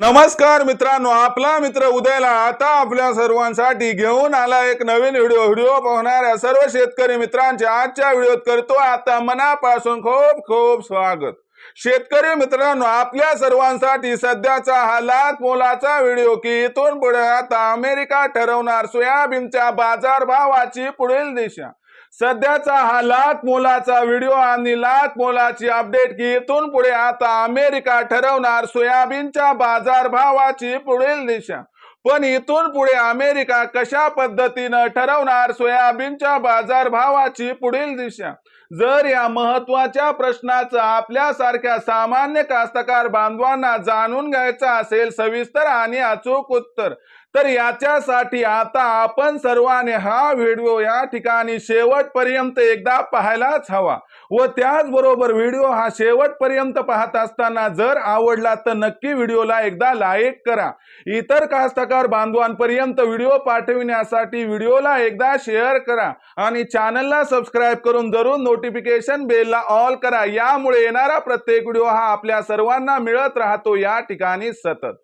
नमस्कार मित्रांनो आपला मित्र उदयला आता आपल्या सर्वांसाठी घेऊन आला एक नवीन व्हिडिओ. व्हिडिओ पाहणाऱ्या सर्व शेतकरी मित्रांचे आजच्या व्हिडिओत करतो आता मनापासून खूप खूप स्वागत. शेतकरी मित्रांनो आपल्या सर्वांसाठी सध्याचा हा लाख मोलाचा व्हिडिओ की इथून पुढे आता अमेरिका ठरवणार सोयाबीनच्या बाजारभावाची पुढील दिशा. सध्याचा हा लाख मोलाचा व्हिडिओ आणि लाख मोलाची अपडेट की इथून पुढे आता अमेरिका ठरवणार सोयाबीनच्या बाजारभावाची पुढील दिशा. पण इथून पुढे अमेरिका कशा पद्धतीनं ठरवणार सोयाबीनच्या बाजारभावाची पुढील दिशा? जर या महत्त्वाच्या प्रश्नाचं आपल्यासारख्या सामान्य कास्तकार बांधवांना जाणून घ्यायचं असेल सविस्तर आणि अचूक उत्तर तर याच्यासाठी आता आपण सर्वांनी हा व्हिडिओ या ठिकाणी शेवटपर्यंत एकदा पाहायलाच हवा. व त्याचबरोबर व्हिडिओ हा शेवटपर्यंत पाहत असताना जर आवडला तर नक्की व्हिडिओला एकदा लाईक करा. इतर कास्तकार बांधवांपर्यंत व्हिडिओ पाठविण्यासाठी व्हिडिओला एकदा शेअर करा आणि चॅनलला सबस्क्राईब करून जरूर नोटिफिकेशन बेलला ऑल करा. यामुळे येणारा प्रत्येक व्हिडिओ हा आपल्या सर्वांना मिळत राहतो. या ठिकाणी सतत.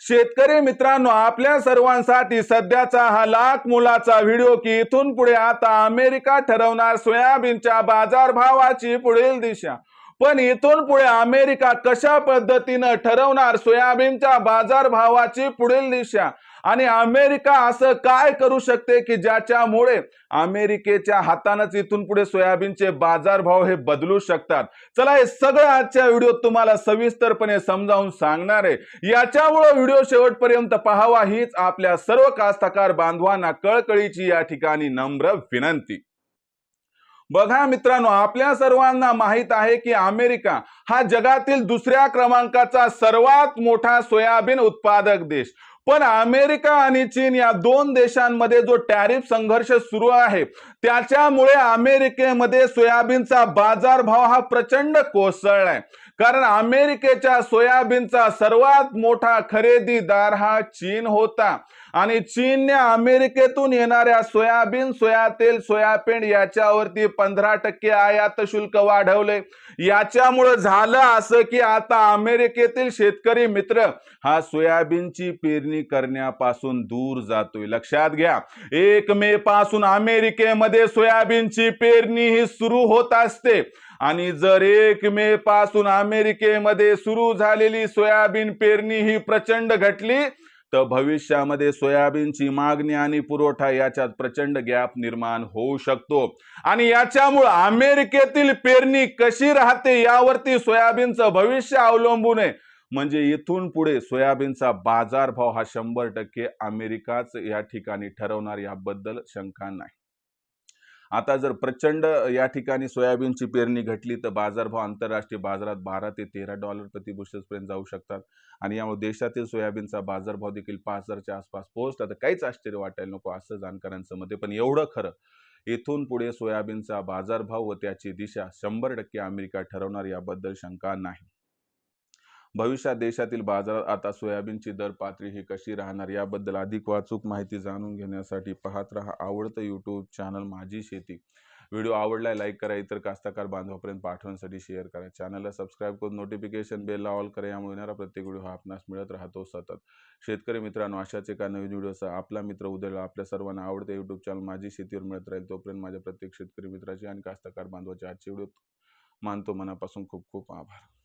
शेतकरी मित्रांनो आपल्या सर्वांसाठी सध्याचा हा लाख मुलाचा व्हिडिओ की इथून पुढे आता अमेरिका ठरवणार सोयाबीनच्या बाजारभावाची पुढील दिशा. पण इथून पुढे अमेरिका कशा पद्धतीनं ठरवणार सोयाबीनच्या बाजारभावाची पुढील दिशा? आणि अमेरिका असं काय करू शकते की ज्याच्यामुळे अमेरिकेच्या हातानच इथून पुढे सोयाबीनचे बाजारभाव हे बदलू शकतात? चला हे सगळं आजच्या व्हिडिओत तुम्हाला सविस्तरपणे समजावून सांगणार आहे. याच्यामुळे व्हिडिओ शेवटपर्यंत पाहावा हीच आपल्या सर्व कास्तकार बांधवांना कळकळीची या ठिकाणी नम्र विनंती. बघा मित्रांनो आपल्या सर्वांना माहीत आहे की अमेरिका हा जगातील दुसऱ्या क्रमांकाचा सर्वात मोठा सोयाबीन उत्पादक देश. पण अमेरिका आणि चीन या दोन देशांमध्ये जो टॅरिफ संघर्ष सुरू आहे त्याच्यामुळे अमेरिकेमध्ये सोयाबीनचा बाजारभाव हा प्रचंड कोसळलाय. कारण अमेरिकेच्या सोयाबीनचा सर्वात मोठा खरेदीदार हा चीन होता. आणि चीनने अमेरिकेतून येणाऱ्या सोयाबीन सोया तेल सोयाबीन याच्यावरती पंधरा टक्के आयात शुल्क वाढवले. याच्यामुळं झालं असं की आता अमेरिकेतील शेतकरी मित्र हा सोयाबीनची पेरणी करण्यापासून दूर जातोय. लक्षात घ्या एक मे पासून अमेरिकेमध्ये सोयाबीनची पेरणी ही सुरू होत असते. आणि जर एक मे पासून अमेरिकेमध्ये सुरू झालेली सोयाबीन पेरणी ही प्रचंड घटली तर भविष्यामध्ये सोयाबीनची मागणी आणि पुरवठा याच्यात प्रचंड गॅप निर्माण होऊ शकतो. आणि याच्यामुळं अमेरिकेतील पेरणी कशी राहते यावरती सोयाबीनचं भविष्य अवलंबून आहे. म्हणजे इथून पुढे सोयाबीनचा बाजारभाव हा शंभर टक्के अमेरिकाच या ठिकाणी ठरवणार याबद्दल शंका नाही. आता जर प्रचंड या ठिकाणी सोयाबीनची पेरणी घटली तर बाजारभाव आंतरराष्ट्रीय बाजारात बारा ते तेरा डॉलर प्रति जाऊ शकतात. आणि यामुळे देशातील सोयाबीनचा बाजारभाव देखील पाच हजारच्या आसपास पोहोचला. तर काहीच आश्चर्य वाटायला नको असं जाणकारांचं मत आहे. पण एवढं खरं येथून पुढे सोयाबीनचा बाजारभाव व त्याची दिशा शंभर टक्के अमेरिका ठरवणार याबद्दल शंका नाही. भविष्यात देशातील बाजारात आता सोयाबीनची दर पातळी ही कशी राहणार याबद्दल अधिक वाचूक माहिती जाणून घेण्यासाठी पाहत राहा आवडतं यूट्यूब चॅनल माझी शेती. व्हिडिओ आवडलाय लाईक करा. इतर कास्तकार बांधवापर्यंत पाठवण्यासाठी शेअर करा. चॅनलला सबस्क्राईब करून नोटिफिकेशन बेलला ऑल करा. यामुळे येणारा प्रत्येक व्हिडिओ हा आपणास मिळत राहतो सतत. शेतकरी मित्रांनो अशाच एका नवीन व्हिडिओचा आपला मित्र उद्याला आपल्या सर्वांना आवडते यूट्यूब चॅनल माझी शेतीवर मिळत राहील. तोपर्यंत माझ्या प्रत्येक शेतकरी मित्राची आणि कास्तकार बांधवाची आजची व्हिडिओ मानतो. मनापासून खूप खूप आभार.